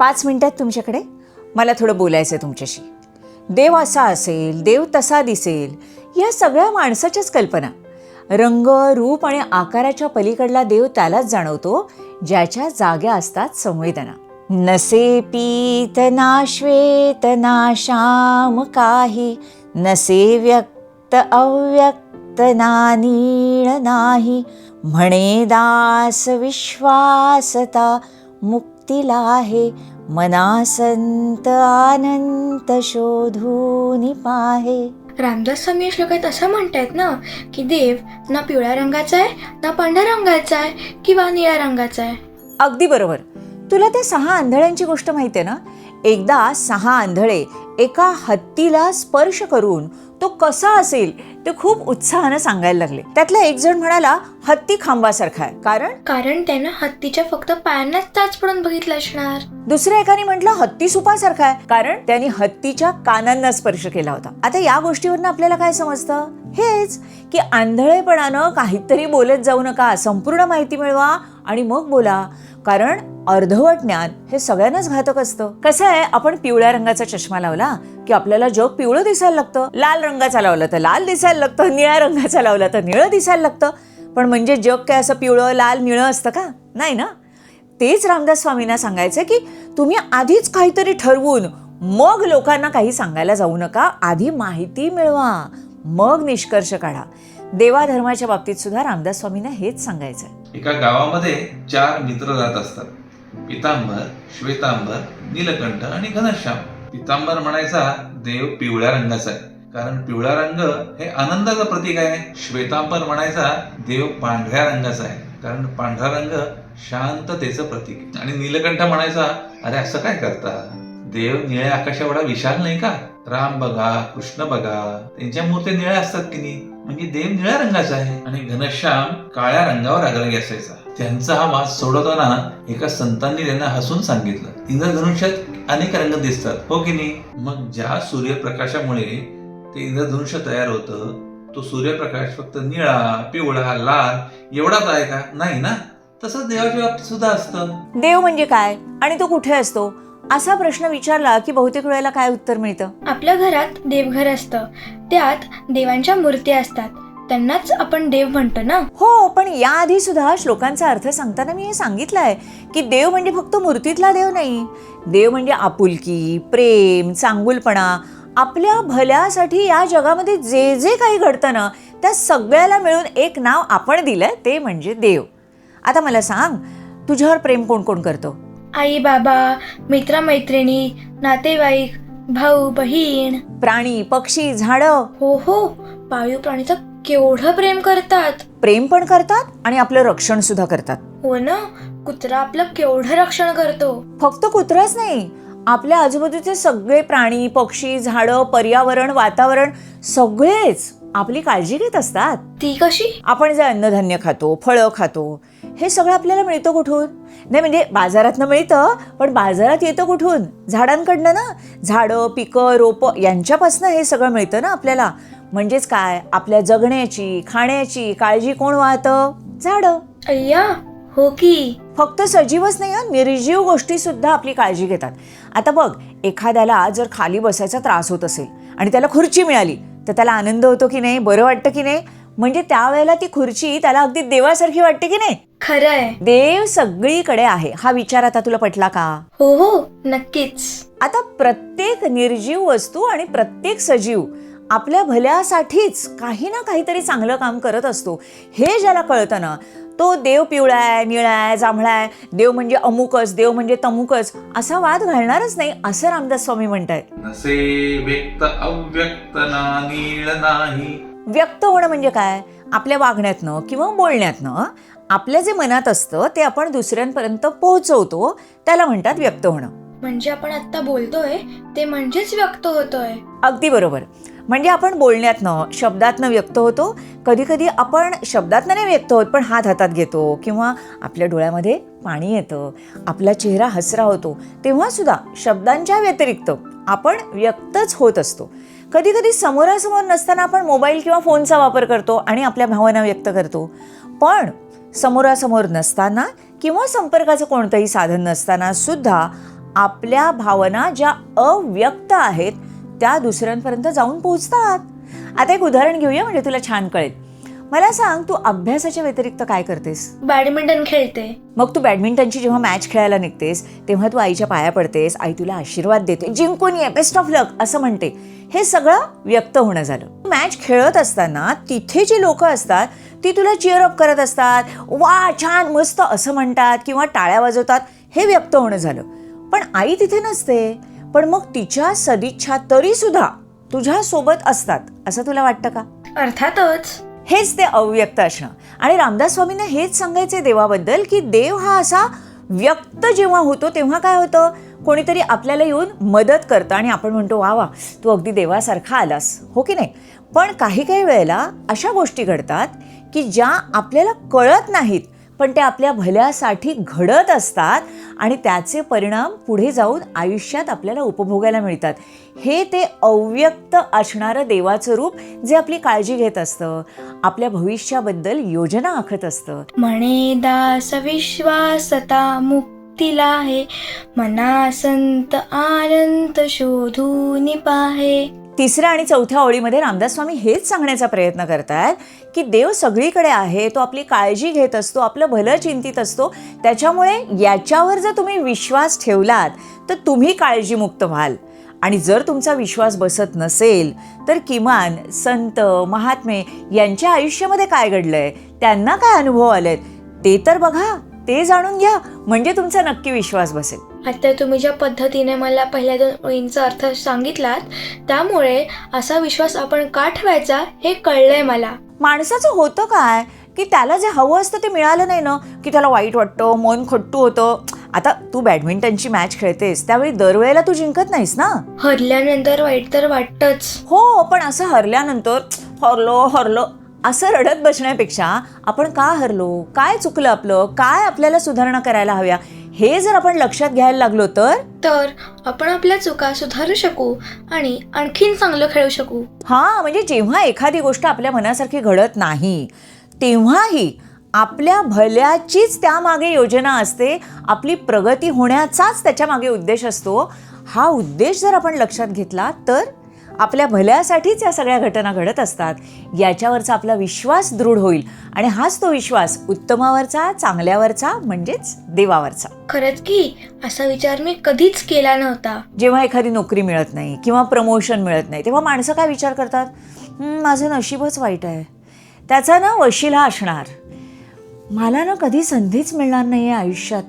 पाच मिनटात तुमच्याकडे मला थोडं बोलायचं आहे तुमच्याशी. देव असा असेल देव तसा दिसेल या सगळ्या माणसाच्याच कल्पना. रंग रूप आणि आकाराच्या पलीकडला देव त्यालाच जाणवतो ज्याच्या जाग्या असतात संवेदना. नसे पीत ना श्वेत ना श्याम काही नसे व्यक्त अव्यक्त ना नीळ नाही म्हणे दास विश्वासता मुक्तीला आहे. मना संत अनंत शोधून पाहे. रामदास स्वामी या श्लोकात असं म्हणतायत ना की देव ना पिवळ्या रंगाचा आहे ना पांढऱ्या रंगाचा आहे किंवा निळ्या रंगाचा आहे. अगदी बरोबर. तुला त्या सहा आंधळ्यांची गोष्ट माहिती आहे ना? एकदा सहा आंधळे एका हत्तीला स्पर्श करून तो कसा असेल ते खूप उत्साहानं सांगायला लागले. त्यातला एक जण म्हणाला हत्ती खांबासारखा आहे. कारण? कारण त्यानं हत्तीच्या फक्त पायांनाच ताच पडून बघितलं असणार. दुसऱ्या एकाने म्हटलं हत्ती सुपासारखा आहे. कारण त्यांनी हत्तीच्या कानांना स्पर्श केला होता. आता या गोष्टीवरनं आपल्याला काय समजतं? हेच की आंधळेपणानं काहीतरी बोलत जाऊ नका संपूर्ण माहिती मिळवा आणि मग बोला. कारण अर्धवट ज्ञान हे सगळ्यांनाच घातक असतं. कसं आहे आपण पिवळ्या रंगाचा चष्मा लावला की आपल्याला जग पिवळं दिसायला लागतं. लाल रंगाचा लावला तर लाल दिसायला लागतं निळ्या रंगाचा लावला तर निळं दिसायला लागतं. पण म्हणजे जग काय असं पिवळं लाल निळं असतं का? नाही ना? तेच रामदास स्वामींना सांगायचं की तुम्ही आधीच काहीतरी ठरवून मग लोकांना काही सांगायला जाऊ नका. आधी माहिती मिळवा. मग निष्कर्ष काढा. देवाधर्माच्या बाबतीत सुद्धा रामदास स्वामींना हेच सांगायचं एका गावामध्ये चार मित्र राहत असतात. पितांबर श्वेतांबर नीलकंठ आणि घनश्याम. पितांबर म्हणायचा देव पिवळ्या रंगाचा आहे. कारण पिवळा रंग हे आनंदाचं प्रतीक आहे. श्वेतांबर म्हणायचा देव पांढऱ्या रंगाचा आहे. कारण पांढरा रंग शांततेचं प्रतीक आणि नीलकंठ म्हणायचा अरे असं काय करता? देव निळ्या आकाशा एवढा विशाल नाही का? राम बघा कृष्ण बघा त्यांच्या मूर्ती निळ्या असतात की नाही? म्हणजे देव निळ्या रंगाचा आहे. आणि घनश्याम काळ्या रंगावर आग्रही असायचा. त्यांचा हा वाद सोडवताना एका संतांनी त्यांना हसून सांगितलं. इंद्रधनुष्यात अनेक रंग दिसतात हो की नाही? मग ज्या सूर्यप्रकाशामुळे ते इंद्रधनुष्य तयार होतं तो सूर्यप्रकाश फक्त निळा पिवळा लाल एवढाच आहे का? नाही ना? तसंच देवाच्या बाबतीत सुद्धा असतं. देव म्हणजे काय? आणि तो कुठे असतो? असा प्रश्न विचारला की बहुतेक वेळेला काय उत्तर मिळतं? आपल्या घरात देवघर असतं. त्यात देवांच्या मूर्ती असतात. त्यांनाच आपण देव म्हणतो ना? हो पण याआधी सुद्धा श्लोकांचा अर्थ सांगताना मी हे सांगितलंय की देव म्हणजे फक्त मूर्तीतला देव नाही. देव म्हणजे आपुलकी प्रेम चांगुलपणा. आपल्या भल्यासाठी या जगामध्ये जे जे काही घडतं ना त्या सगळ्याला मिळून एक नाव आपण दिलंय ते म्हणजे देव. आता मला सांग तुझ्यावर प्रेम कोण कोण करतो? आई बाबा मित्रमैत्रिणी नातेवाईक भाऊ बहीण. प्राणी पक्षी झाडं. हो हो. पाळीव प्राणीचं केवढं प्रेम करतात. प्रेम पण करतात आणि आपलं रक्षण सुद्धा करतात. हो ना? कुत्रा आपलं केवढं रक्षण करतो. फक्त कुत्राच नाही. आपल्या आजूबाजूचे सगळे प्राणी पक्षी झाडं पर्यावरण वातावरण सगळेच आपली काळजी घेत असतात. ती कशी? आपण जे अन्नधान्य खातो फळं खातो हे सगळं आपल्याला मिळतं कुठून? नाही म्हणजे बाजारातनं मिळतं पण बाजारात येतं कुठून? झाडांकडनं ना? झाडं पिकं रोपं यांच्यापासनं हे सगळं मिळतं ना आपल्याला? म्हणजेच काय? आपल्या जगण्याची खाण्याची काळजी कोण वाहतं? झाडं. अय्या हो की. फक्त सजीवच नाही निर्जीव गोष्टी सुद्धा आपली काळजी घेतात. आता बघ एखाद्याला जर खाली बसायचा त्रास होत असेल आणि त्याला खुर्ची मिळाली तर त्याला आनंद होतो की नाही? बरं वाटतं की नाही? म्हणजे त्यावेळेला ती खुर्ची त्याला अगदी देवासारखी वाटते की नाही? खरंय. देव सगळीकडे आहे. हा विचार आता तुला पटला का? हो हो नक्कीच. आता प्रत्येक निर्जीव वस्तू आणि प्रत्येक सजीव आपल्या भल्यासाठीच काही ना काहीतरी चांगलं काम करत असतो. हे ज्याला कळतं ना तो देव पिवळा आहे निळा आहे जांभळा आहे देव म्हणजे अमुकच देव म्हणजे तमुकच असा वाद घालणारच नाही असं रामदास स्वामी म्हणतायत. नसे व्यक्त अव्यक्त ना नीळ नाही. व्यक्त होणं म्हणजे काय? आपल्या वागण्यातनं किंवा बोलण्यातनं आपल्या जे मनात असतं ते आपण दुसऱ्यांपर्यंत पोहोचवतो त्याला म्हणतात व्यक्त होणं. म्हणजे आपण आता बोलतोय ते म्हणजेच व्यक्त होतोय. अगदी बरोबर. म्हणजे आपण बोलण्यातनं शब्दातनं व्यक्त होतो. कधी कधी आपण शब्दातनं नाही व्यक्त होत पण हात हातात घेतो किंवा आपल्या डोळ्यामध्ये पाणी येतं आपला चेहरा हसरा होतो तेव्हा सुद्धा शब्दांच्या व्यतिरिक्त आपण व्यक्तच होत असतो. कधी कधी समोरासमोर नसताना आपण मोबाईल किंवा फोनचा वापर करतो आणि आपल्या भावना व्यक्त करतो. पण समोरासमोर नसताना किंवा संपर्काचं कोणतंही साधन नसताना सुद्धा आपल्या भावना ज्या अव्यक्त आहेत त्या दुसऱ्यांपर्यंत जाऊन पोहोचतात. आता एक उदाहरण घेऊया म्हणजे तुला छान कळेल. मला सांग तू अभ्यासाच्या व्यतिरिक्त काय करतेस? बॅडमिंटन खेळते. मग तू बॅडमिंटनची जेव्हा मॅच खेळायला निघतेस तेव्हा तू आईच्या पाया पडतेस आई तुला आशीर्वाद देते. जिंकून ये बेस्ट ऑफ लक असं म्हणते. हे सगळं व्यक्त होणं झालं. मॅच खेळत असताना तिथे जी लोक असतात ती तुला चिअर अप करत असतात. वा छान मस्त असं म्हणतात किंवा टाळ्या वाजवतात हे व्यक्त होणं झालं. पण आई तिथे नसते. पण मग तिच्या सदिच्छा तरी सुद्धा तुझ्या सोबत असतात असं तुला वाटतं का? अर्थातच. हेच ते अव्यक्त असणं. आणि रामदास स्वामींना हेच सांगायचे देवाबद्दल की देव हा असा व्यक्त जेव्हा होतो तेव्हा काय होतं? कोणीतरी आपल्याला येऊन मदत करतं आणि आपण म्हणतो वा वा तू अगदी देवासारखा आलास. हो की नाही? पण काही काही वेळेला अशा गोष्टी घडतात की ज्या आपल्याला कळत नाहीत पण ते आपल्या भल्यासाठी घडत असतात आणि त्याचे परिणाम पुढे जाऊन आयुष्यात आपल्याला उपभोगायला मिळतात. हे ते अव्यक्त असणारं देवाचं रूप जे आपली काळजी घेत असतं आपल्या भविष्याबद्दल योजना आखत असतं. म्हणे दास विश्वासता मुक्तीला आहे मना संत आनंत शोधून पाहे. तिसऱ्या आणि चौथ्या ओळीमध्ये रामदास स्वामी हेच सांगण्याचा प्रयत्न करतायत की देव सगळीकडे आहे तो आपली काळजी घेत असतो आपलं भलं चिंतित असतो त्याच्यामुळे याच्यावर जर तुम्ही विश्वास ठेवलात तर तुम्ही काळजीमुक्त व्हाल. आणि जर तुमचा विश्वास बसत नसेल तर किमान संत महात्मे यांच्या आयुष्यामध्ये काय घडलंय? त्यांना काय अनुभव आलेत? ते तर बघा ते जाणून घ्या. म्हणजे तुमचा नक्की विश्वास बसेल. आता तुम्ही ज्या पद्धतीने मला पहिल्या दोन ओळींचा अर्थ सांगितलात त्यामुळे असा विश्वास आपण का ठेवायचा हे कळलंय मला. माणसाचं होतं काय? की त्याला जे हवं असतं ते मिळालं नाही ना की त्याला वाईट वाटतं मन खट्टू होतं. आता तू बॅडमिंटनची मॅच खेळतेस त्यावेळी दरवेळेला तू जिंकत नाहीस ना? हरल्यानंतर वाईट तर वाटतच. हो पण असं हरल्यानंतर हरलो हरलो असं रडत बसण्यापेक्षा आपण का हरलो? काय चुकलं आपलं? काय आपल्याला सुधारणा करायला हव्या? हे जर आपण लक्षात घ्यायला लागलो तर? तर आपण आपल्या चुका सुधारू शकू आणि आणखीन चांगलं खेळू शकू. हां म्हणजे जेव्हा एखादी गोष्ट आपल्या मनासारखी घडत नाही तेव्हाही आपल्या भल्याचीच त्यामागे योजना असते. आपली प्रगती होण्याचाच त्याच्यामागे उद्देश असतो. हा उद्देश जर आपण लक्षात घेतला तर आपल्या भल्यासाठीच या सगळ्या घटना घडत असतात. याच्यावरचा आपला विश्वास दृढ होईल. आणि हाच तो विश्वास उत्तमावरचा चांगल्यावरचा म्हणजेच देवावरचा. खरंच की असा विचार मी कधीच केला नव्हता. जेव्हा एखादी नोकरी मिळत नाही किंवा प्रमोशन मिळत नाही तेव्हा माणसं काय विचार करतात? "हं, माझं नशीबच वाईट आहे. त्याचा ना वशिला असणार. मला ना कधी संधीच मिळणार नाही आहे आयुष्यात.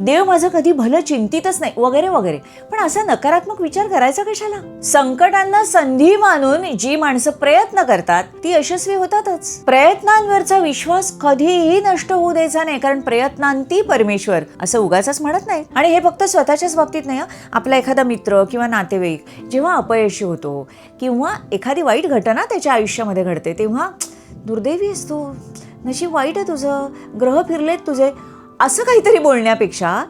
देव माझं कधी भलं चिंतितच नाही वगैरे वगैरे. पण असा नकारात्मक विचार करायचा कशाला? संकटांना संधी मानून जी माणसं प्रयत्न करतात ती यशस्वी होतातच. प्रयत्नांवरचा विश्वास कधीही नष्ट होऊ द्यायचा नाही कारण प्रयत्नांती परमेश्वर असं उगाच म्हणत नाही. आणि हे फक्त स्वतःच्याच बाबतीत नाही आपला एखादा मित्र किंवा नातेवाईक जेव्हा अपयशी होतो किंवा एखादी वाईट घटना त्याच्या आयुष्यामध्ये घडते तेव्हा दुर्दैवी असतो. नशीब वाईट आहे तुझं. ग्रह फिरलेत तुझे. असं काहीतरी बोलण्यापेक्षा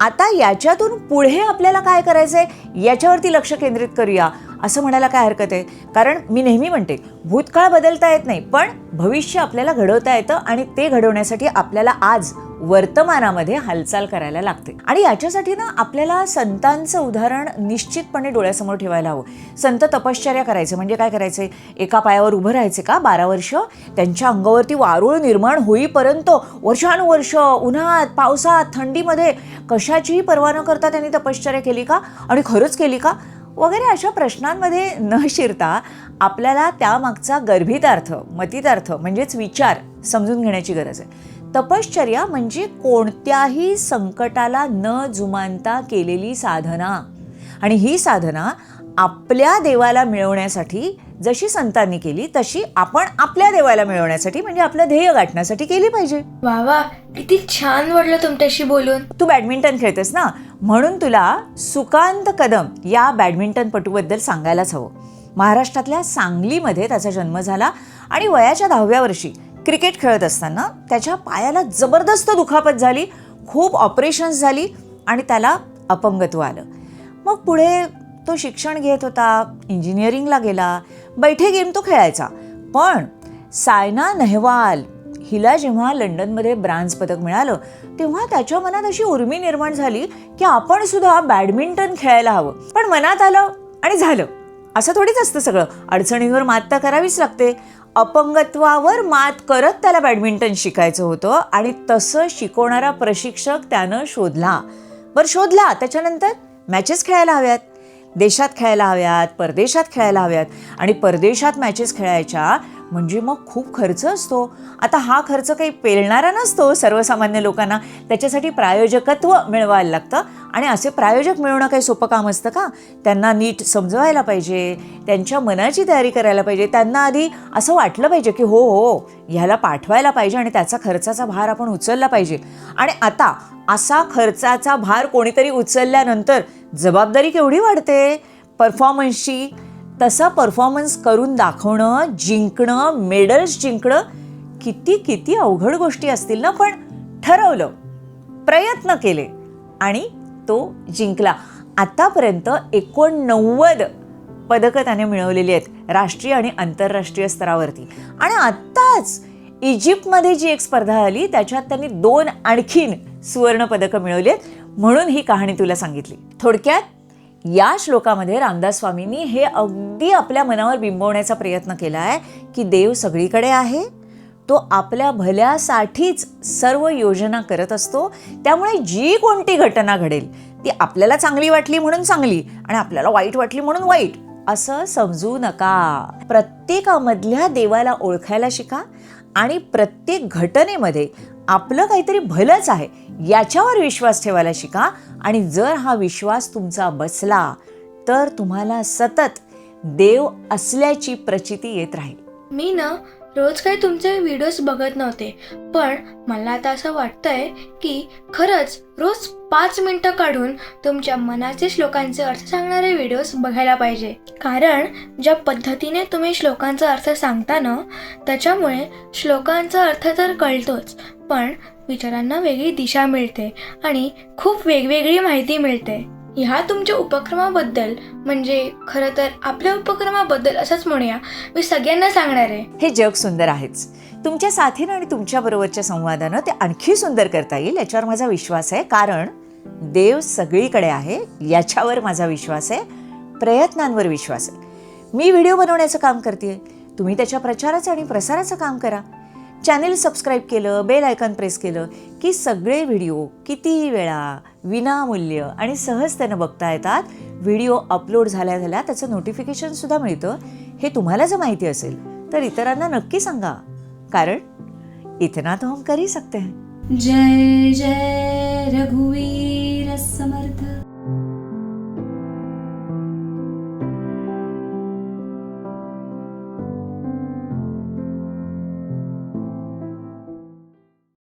आता याच्यातून पुढे आपल्याला काय करायचं आहे याच्यावरती लक्ष केंद्रित करूया. असं म्हणायला काय हरकत आहे? कारण मी नेहमी म्हणते भूतकाळ बदलता येत नाही पण भविष्य आपल्याला घडवता येतं आणि ते घडवण्यासाठी आपल्याला आज वर्तमानामध्ये हालचाल करायला लागते. आणि याच्यासाठी ना आपल्याला संतांचं उदाहरण निश्चितपणे डोळ्यासमोर ठेवायला हवं. संत तपश्चर्या करायचे म्हणजे काय करायचे? एका पायावर उभं राहायचे का? बारा वर्ष त्यांच्या अंगावरती वारुळ निर्माण होईपर्यंत वर्षानुवर्ष उन्हात पावसात थंडीमध्ये कशाचीही पर्वा न करता त्यांनी तपश्चर्या केली का? आणि खरंच केली का? वगैरे अशा प्रश्नांमध्ये न शिरता आपल्याला त्यामागचा गर्भितार्थ मतितार्थ म्हणजेच विचार समजून घेण्याची गरज आहे. तपश्चर्या म्हणजे कोणत्याही संकटाला न जुमानता केलेली साधना. आणि ही साधना आपल्या देवाला मिळवण्यासाठी जशी संतांनी केली तशी आपण आपल्या देवाला मिळवण्यासाठी म्हणजे आपलं ध्येय गाठण्यासाठी केली पाहिजे. वा वा किती छान वाटलं तुमच्याशी बोलून. तू बॅडमिंटन खेळतेस ना? म्हणून तुला सुकांत कदम या बॅडमिंटनपटूबद्दल सांगायलाच हवं. महाराष्ट्रातल्या सांगलीमध्ये त्याचा जन्म झाला आणि वयाच्या दहाव्या वर्षी क्रिकेट खेळत असताना त्याच्या पायाला जबरदस्त दुखापत झाली खूप ऑपरेशन्स झाली आणि त्याला अपंगत्व आलं. मग पुढे तो शिक्षण घेत होता इंजिनिअरिंगला गेला बैठे गेम तो खेळायचा. पण सायना नेहवाल हिला जेव्हा लंडनमध्ये ब्रांज पदक मिळालं तेव्हा त्याच्या मनात अशी उर्मी निर्माण झाली की आपण सुद्धा बॅडमिंटन खेळायला हवं. पण मनात आलं आणि झालं. असं थोडीच असतं सगळं. अडचणींवर मात तर करावीच लागते. अपंगत्वावर मात करत त्याला बॅडमिंटन शिकायचं होतं आणि तसं शिकवणारा प्रशिक्षक त्यानं शोधला. बरं शोधला. त्याच्यानंतर मॅचेस खेळायला हव्यात. देशात खेळायला हव्यात परदेशात खेळायला हव्यात. आणि परदेशात मॅचेस खेळायच्या म्हणजे मग खूप खर्च असतो. आता हा खर्च काही पेलणारा नसतो सर्वसामान्य लोकांना. त्याच्यासाठी प्रायोजकत्व मिळवायला लागतं. आणि असे प्रायोजक मिळवणं काही सोपं काम असतं का? त्यांना नीट समजवायला पाहिजे. त्यांच्या मनाची तयारी करायला पाहिजे. त्यांना आधी असं वाटलं पाहिजे की हो हो ह्याला पाठवायला पाहिजे आणि त्याचा खर्चाचा भार आपण उचलला पाहिजे. आणि आता असा खर्चाचा भार कोणीतरी उचलल्यानंतर जबाबदारी केवढी वाढते? परफॉर्मन्सची तसा परफॉर्मन्स करून दाखवणं जिंकणं मेडल्स जिंकणं किती किती अवघड गोष्टी असतील ना? पण ठरवलं प्रयत्न केले आणि तो जिंकला. आतापर्यंत एकोणनव्वद पदकं त्याने मिळवलेली आहेत राष्ट्रीय आणि आंतरराष्ट्रीय स्तरावरती. आणि आत्ताच इजिप्तमध्ये जी एक स्पर्धा आली त्याच्यात त्यांनी दोन आणखीन सुवर्णपदकं मिळवली आहेत म्हणून ही कहाणी तुला सांगितली. थोडक्यात या श्लोकामध्ये रामदास स्वामींनी हे अगदी आपल्या मनावर बिंबवण्याचा प्रयत्न केला आहे की देव सगळीकडे आहे. तो आपल्या भल्यासाठीच सर्व योजना करत असतो. त्यामुळे जी कोणती घटना घडेल ती आपल्याला चांगली वाटली म्हणून चांगली आणि आपल्याला वाईट वाटली म्हणून वाईट असं समजू नका. प्रत्येकामधल्या देवाला ओळखायला शिका आणि प्रत्येक घटनेमध्ये आपलं काहीतरी भलंच आहे याच्यावर विश्वास ठेवायला शिका. आणि जर हा विश्वास तुमचा बसला तर तुम्हाला सतत देव असल्याची प्रचिती येत राहील. मी ना रोज काही तुमचे व्हिडिओज बघत नव्हते पण मला आता असं वाटतंय की खरंच रोज पाच मिनटं काढून तुमच्या मनाचे श्लोकांचे अर्थ सांगणारे व्हिडिओज बघायला पाहिजे. कारण ज्या पद्धतीने तुम्ही श्लोकांचा अर्थ सांगता ना त्याच्यामुळे श्लोकांचा अर्थ तर कळतोच. पण विचारांना वेगळी दिशा मिळते आणि खूप वेगवेगळी माहिती मिळते. ह्या तुमच्या उपक्रमाबद्दल म्हणजे खरं तर आपल्या उपक्रमाबद्दल असंच म्हणूया मी सगळ्यांना सांगणार आहे. हे जग सुंदर आहेच. तुमच्या साथीनं आणि तुमच्याबरोबरच्या संवादानं ते आणखी सुंदर करता येईल याच्यावर माझा विश्वास आहे. कारण देव सगळीकडे आहे याच्यावर माझा विश्वास आहे प्रयत्नांवर विश्वास आहे. मी व्हिडिओ बनवण्याचं काम करते तुम्ही त्याच्या प्रचाराचं आणि प्रसाराचं काम करा. चॅनेल सबस्क्राईब केलं बेल आयकॉन प्रेस केलं की सगळे व्हिडिओ कितीही वेळा विनामूल्य आणि सहजतेनं बघता येतात. व्हिडिओ अपलोड झाल्या झाल्या त्याचं नोटिफिकेशनसुद्धा मिळतं. हे तुम्हाला जर माहिती असेल तर इतरांना नक्की सांगा. कारण इतना तो हम कर ही सकते हैं जय जय रघुवीर समर्थ.